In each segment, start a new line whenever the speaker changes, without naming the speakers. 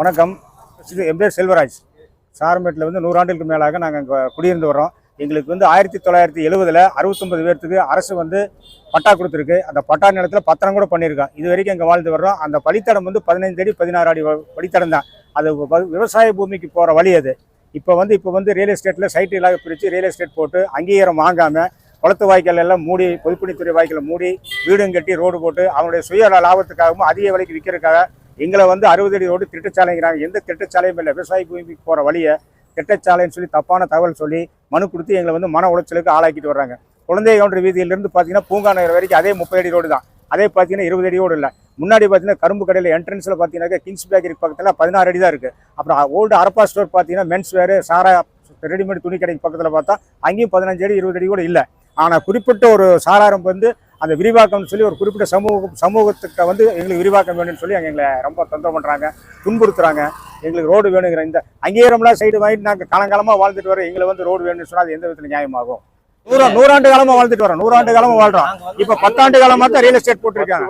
வணக்கம். இது என் பேர் செல்வராஜ். சாரம்பேட்டில் வந்து நூறாண்டுக்கு மேலாக நாங்கள் இங்கே குடியிருந்து வரோம் எங்களுக்கு வந்து ஆயிரத்தி தொள்ளாயிரத்தி எழுபதில் அறுபத்தொம்பது பேர்த்துக்கு அரசு வந்து பட்டா கொடுத்துருக்கு. அந்த பட்டா நிலத்தில் பத்திரம் கூட பண்ணியிருக்கோம் இது வரைக்கும் இங்கே வாழ்ந்து வர்றோம். அந்த பலித்தடம் வந்து பதினைந்து அடி பதினாறு அடி படித்தடம் தான். அது விவசாய பூமிக்கு போகிற வழி அது. இப்போ வந்து இப்போ வந்து ரியல் எஸ்டேட்டில் சைட் இல்லாத பிரித்து ரியல் எஸ்டேட் போட்டு அங்கீகாரம் வாங்காமல் குளத்து வாய்க்கால் எல்லாம் மூடி பொதுப்பணித்துறை வாய்க்காலை மூடி வீடும் கட்டி ரோடு போட்டு அவனுடைய சுய லாபத்துக்காகவும் அதிக விலைக்கு விற்கிறதுக்காக எங்களை வந்து அறுபது அடி ரோடு திட்டச்சாலைங்கிறாங்க எந்த திட்டச்சாலையும் இல்லை. விவசாய பூமிக்கு போகிற வழியை திட்டச்சாலைன்னு சொல்லி தப்பான தகவல் சொல்லி மனு கொடுத்து எங்களை வந்து மன உளைச்சலுக்கு ஆளாக்கிட்டு வர்றாங்க. குழந்தை கவுண்டர் வீதியிலிருந்து பார்த்தீங்கன்னா பூங்கா நகர் வரைக்கும் அதே முப்பது அடி ரோடு தான் அதே பார்த்தீங்கன்னா இருபது அடி ரோடு இல்லை. முன்னாடி பார்த்தீங்கன்னா கரும்பு கடையில் என்ட்ரன்ஸில் பார்த்தீங்கன்னா கிங்ஸ் பேக்கரி பக்கத்தில் பதினாறு அடி தான் இருக்குது அப்புறம் ஓல்டு அரப்பா ஸ்டோர் பார்த்தீங்கன்னா மென்ஸ் வேறு சாரா ரெடிமேட் துணி கடைக்கு பக்கத்தில் பார்த்தா அங்கேயும் பதினஞ்சு அடி இருபது அடி கூட இல்லை. ஆனால் குறிப்பிட்ட ஒரு சாராரம் வந்து அந்த விரிவாக்கம்னு சொல்லி ஒரு குறிப்பிட்ட சமூக சமூகத்துக்கு வந்து எங்களுக்கு விரிவாக்கம் வேணும்னு சொல்லி எங்களை ரொம்ப தொந்தரவு பண்ணுறாங்க துன்புறுத்துறாங்க. எங்களுக்கு ரோடு வேணுங்கிற இந்த அங்கீகாரம்லாம் சைடு வாங்கிட்டு நாங்கள் காலங்காலமாக வாழ்ந்துட்டு வரோம் எங்களை வந்து ரோடு வேணும்னு சொன்னால் அது எந்த விதத்தில் நியாயமாகும்? நூறு நூறாண்டு காலமா வாழ்ந்துட்டு வரோம் நூறாண்டு காலமா வாழ்றோம். இப்ப பத்தாண்டு காலமா தான் ரியல் எஸ்டேட் போட்டிருக்காங்க.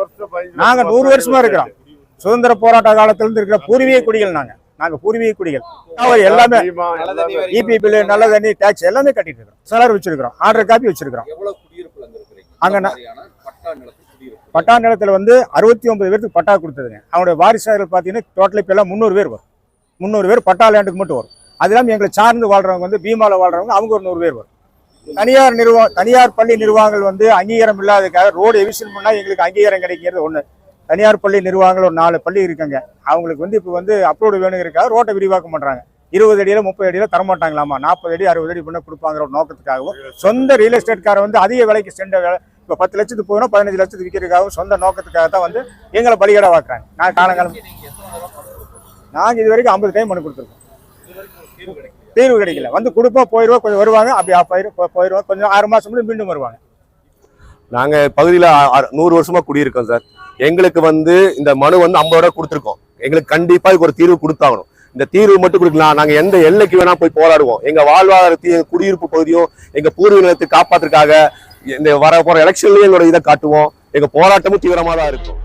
நாங்க நூறு வருஷமா இருக்கிறோம். சுதந்திர போராட்ட காலத்துல இருந்து இருக்கிற பூர்வீக குடிகள் நாங்க. நாங்க பூர்வீக குடிகள். அவர் எல்லாமே இபி பில்லு நல்ல தண்ணி டேக்ஸ் எல்லாமே கட்டிட்டு இருக்கிறோம். சிலர் வச்சிருக்கிறோம். ஆர்டர் காப்பி வச்சிருக்கிறோம். அங்க
இந்த
நான்-
மாதிரியான பட்டா நிலத்து குடியிருப்பு
பட்டா நிலத்தில் வந்து அறுபத்தி ஒன்பது பேருக்கு பட்டா கொடுத்ததுங்க. அவனுடைய வாரிசாளர்கள் பார்த்தீங்கன்னா டோட்டல் இப்போ எல்லாம் முந்நூறு பேர் வரும். முந்நூறு பேர் பட்டா லேண்டுக்கு மட்டும் வரும். அது இல்லாமல் எங்களை சார்ந்து வாழ்கிறவங்க வந்து பீமாவில் வாழ்கிறவங்க அவங்க ஒரு நூறு பேர் வரும். தனியார் நிறுவ தனியார் பள்ளி நிர்வாகங்கள் வந்து அங்கீகாரம் இல்லாததுக்காக ரோடு எவிஷன் பண்ணால் எங்களுக்கு அங்கீகாரம் கிடைக்கிறது ஒன்று தனியார் பள்ளி நிர்வாகங்கள் ஒரு நாலு பள்ளி இருக்குங்க. அவங்களுக்கு வந்து இப்போ வந்து அப்ரோடு வேணுங்கிறக்காக ரோட்டை விரிவாக்கம் பண்ணுறாங்க இருபது அடியில் முப்பது அடியில் தரமாட்டாங்களாமா நாற்பது அடி அறுபது அடி பண்ண கொடுப்பாங்கிற ஒரு நோக்கத்துக்காகவும் சொந்த ரியல் எஸ்டேட்காரன் வந்து அதிக விலைக்கு சென்ற இப்போ பத்து லட்சத்துக்கு போகணும் பதினஞ்சு லட்சத்துக்கு விற்கிறதுக்காகவும் சொந்த நோக்கத்துக்காக தான் வந்து எங்களை பலிகடா வாக்குறாங்க. நான் காலங்காலம் நாங்கள் இது வரைக்கும் ஐம்பது டைம் மனு கொடுத்துருக்கோம்.
தீர்வு கிடைக்கல.
வந்து கொடுப்போம் போயிடுவோம் கொஞ்சம் வருவாங்க. அப்படி போயிரு போயிடுவோம் கொஞ்சம் ஆறு மாதம் முடியும் மீண்டும் வருவாங்க.
நாங்க பகுதியில நூறு வருஷமா குடியிருக்கோம் சார். எங்களுக்கு வந்து இந்த மனு வந்து ஐம்பது ரூபா கொடுத்துருக்கோம். எங்களுக்கு கண்டிப்பா இதுக்கு ஒரு தீர்வு கொடுத்தாகணும். இந்த தீர்வு மட்டும் கொடுக்கலாம் நாங்க எந்த எல்லைக்கு வேணா போய் போராடுவோம். எங்க வாழ்வாதாரத்தையும் குடியிருப்பு பகுதியும் எங்க பூர்வீகத்தை காப்பாத்துறதுக்காக இந்த வர போற எலெக்ஷன்லயும் எங்களோட இதை காட்டுவோம். எங்க போராட்டமும் தீவிரமா தான் இருக்கும்.